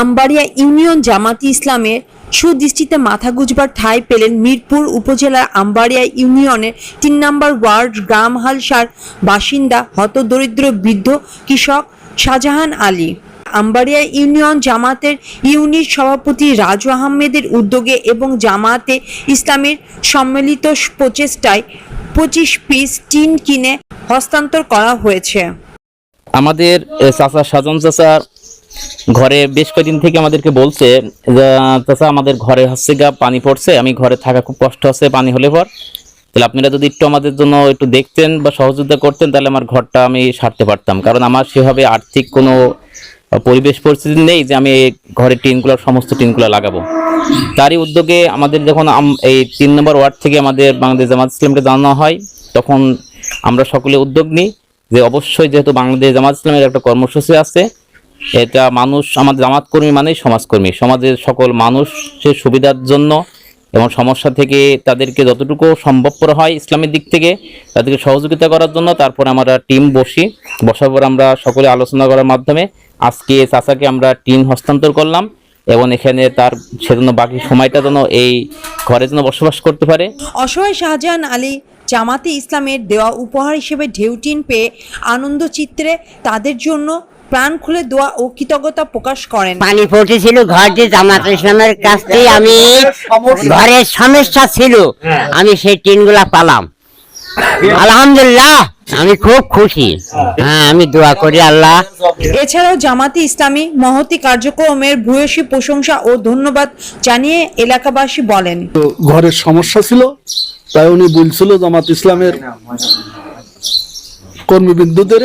Ambaria union জামাতি ইসলামের সুদৃষ্টিতে মাথা গুজবার ঠাঁই পেলেন মিরপুর উপজেলার আমবাড়িয়া ইউনিয়নের তিন নম্বর ওয়ার্ড গ্রাম হালসার বাসিন্দা হতদরিদ্র বৃদ্ধ কৃষক শাহজাহান আলী। আমবাড়িয়া ইউনিয়ন জামাতের ইউনিট সভাপতি রাজু আহমেদের উদ্যোগে এবং জামাতে ইসলামের সম্মিলিত প্রচেষ্টায় পঁচিশ পিস টিন কিনে হস্তান্তর করা হয়েছে। আমাদের চাচা সাজন চাচার ঘরে বেশ কয়েকদিন থেকে আমাদেরকে বলছে চাচা, আমাদের ঘরে হচ্ছে গা পানি পড়ছে, আমি ঘরে থাকা খুব কষ্ট হচ্ছে পানি হলে পর। তাহলে আপনারা যদি একটু আমাদের জন্য একটু দেখতেন বা সহযোগিতা করতেন, তাহলে আমার ঘরটা আমি সারতে পারতাম। কারণ আমার সেভাবে আর্থিক কোনো পরিবেশ পরিস্থিতি নেই যে, আমি ঘরে টিনগুলো, সমস্ত টিনগুলো লাগাবো। তারই উদ্যোগে আমাদের যখন এই তিন নম্বর ওয়ার্ড থেকে আমাদের বাংলাদেশ জামাত ইসলামকে জানানো হয়, তখন আমরা সকলে উদ্যোগ নিই যে, অবশ্যই যেহেতু বাংলাদেশ জামাত ইসলামের একটা কর্মসূচি আছে এটা মানুষ আমাদের জামাতকর্মী মানেই সমাজকর্মী। সমাজের সকল মানুষের সুবিধার জন্য এবং সমস্যা থেকে তাদেরকে যতটুকু সম্ভবপর হয় ইসলামের দিক থেকে, তাদেরকে সহযোগিতা করার জন্য তারপর আমরা টিম বসি। বসার পর আমরা সকলে আলোচনা করার মাধ্যমে আজকে চাচাকে আমরা টিম হস্তান্তর করলাম এবং এখানে তার সেজন্য বাকি সময়টা যেন এই ঘরে যেন বসবাস করতে পারে। অসহায় শাহজাহান আলী জামাতে ইসলামের দেওয়া উপহার হিসেবে ঢেউটিন পেয়ে আনন্দ চিত্রে তাদের জন্য প্রাণ খুলে দোয়া ও কৃতজ্ঞতা প্রকাশ করেন। পানি পড়তেছিল ঘর যে জামাত ইসলামের কাছ থেকে আমি ঘরের সমস্যা ছিল আমি সেই টিনগুলা পালাম। আলহামদুলিল্লাহ আমি খুব খুশি। হ্যাঁ আমি দোয়া করি আল্লাহ। এছাড়াও জামাতে ইসলামী মহতি কার্যক্রমের ভূয়সী প্রশংসা ও ধন্যবাদ জানিয়ে এলাকাবাসী বলেন। ঘরের সমস্যা ছিল তাই উনি বলছিল জামাত ইসলামের কর্মীবিন্দুদের।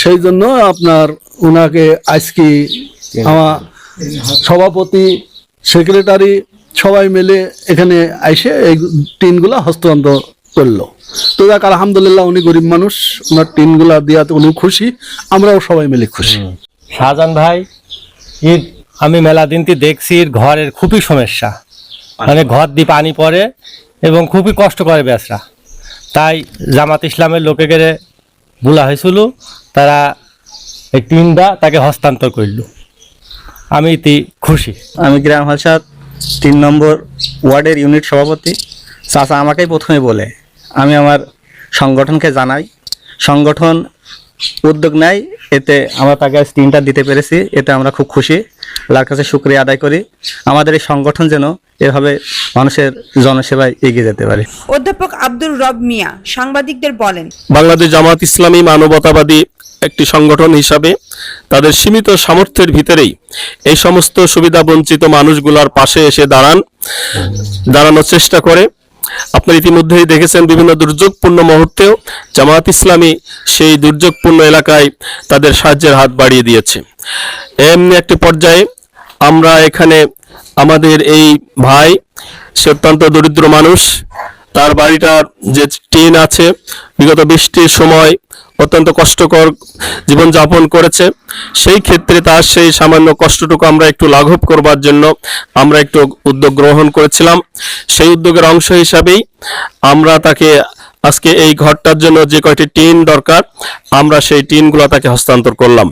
সেই জন্য আপনার ওনাকে আজকে আমার সভাপতি সেক্রেটারি সবাই মিলে এখানে আইসে এই টিনগুলা হস্তান্তর করল। তো যাক আলহামদুলিল্লাহ উনি গরিব মানুষ ওনার টিনগুলা দেওয়াতে উনি খুশি আমরাও সবাই মিলে খুশি। শাহজাহান ভাই ঈদ আমি মেলা দিনটি দেখছি ঘরের খুবই সমস্যা। মানে ঘর দিয়ে পানি পড়ে এবং খুবই কষ্ট করে বেচরা। তাই জামাত ইসলামের লোকে গেলে বলা হয়েছিল, তারা এই টিনটা তাকে হস্তান্তর করল। আমি ইতি খুশি। আমি গ্রাম হালসাদ, তিন নম্বর ওয়ার্ডের ইউনিট সভাপতি। চাচা আমাকেই প্রথমে বলে, আমি আমার সংগঠনকে জানাই। সংগঠন উদ্যোগ নেয়, এতে আমরা তাকে আজ তিনটা দিতে পেরেছি, এতে আমরা খুব খুশি। আল্লাহর কাছে শুক্রিয়া আদায় করি। আমাদের এই সংগঠন যেন এভাবে মানুষের জনসেবায় এগিয়ে যেতে পারে। অধ্যাপক আব্দুর রব মিয়া সাংবাদিকদের বলেন বাংলাদেশ জামাত ইসলামী মানবতাবাদী একটি সংগঠন হিসাবে তাদের সীমিত সামর্থ্যের ভিতরেই এই সমস্ত সুবিধা বঞ্চিত মানুষগুলোর পাশে এসে দাঁড়ান দাঁড়ানোর চেষ্টা করে। আপনার ইতিমধ্যেই দেখেছেন বিভিন্ন দুর্যোগপূর্ণ মুহূর্তেও জামাত ইসলামী সেই দুর্যোগপূর্ণ এলাকায় তাদের সাহায্যের হাত বাড়িয়ে দিয়েছে। এমনি একটি পর্যায়ে আমরা এখানে আমাদের এই ভাই, সে অত্যন্ত দরিদ্র মানুষ। তার বাড়িটার যে টিন আছে, বিগত বৃষ্টির সময় অত্যন্ত কষ্টকর জীবনযাপন করেছে। সেই ক্ষেত্রে তার সেই সামান্য কষ্টটুকু আমরা একটু লাঘব করবার জন্য আমরা একটু উদ্যোগ গ্রহণ করেছিলাম। সেই উদ্যোগের অংশ হিসাবেই আমরা তাকে আজকে এই ঘরটার জন্য যে কয়টি টিন দরকার, আমরা সেই টিনগুলো তাকে হস্তান্তর করলাম।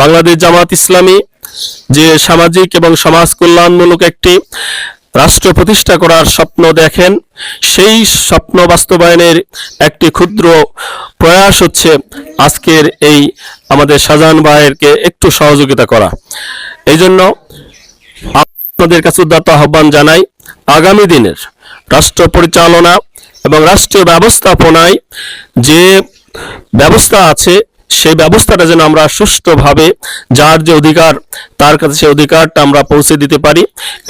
বাংলাদেশ জামাত ইসলামী যে সামাজিক এবং সমাজ কল্যাণমূলক একটি রাষ্ট্র প্রতিষ্ঠা করার স্বপ্ন দেখেন, সেই স্বপ্ন বাস্তবায়নের একটি ক্ষুদ্র প্রয়াস হচ্ছে আজকের এই আমাদের শাহজাহান ভাইয়েরকে একটু সহযোগিতা করা। এই জন্য আপনাদের কাছে উদাত্ত আহ্বান জানাই, আগামী দিনের রাষ্ট্র পরিচালনা এবং রাষ্ট্রীয় ব্যবস্থাপনায় যে ব্যবস্থা আছে সেই ব্যবস্থাটা যেন আমরা সুষ্ঠুভাবে, যার যে অধিকার, তার কাছে সেই অধিকারটা আমরা পৌঁছে দিতে পারি,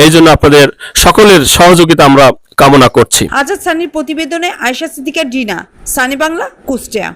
এই জন্য আপনাদের সকলের সহযোগিতা আমরা কামনা করছি। আজাদ সানির প্রতিবেদনে আয়সা সিদ্দিকা ডিনা, সানি বাংলা, কুষ্টিয়া।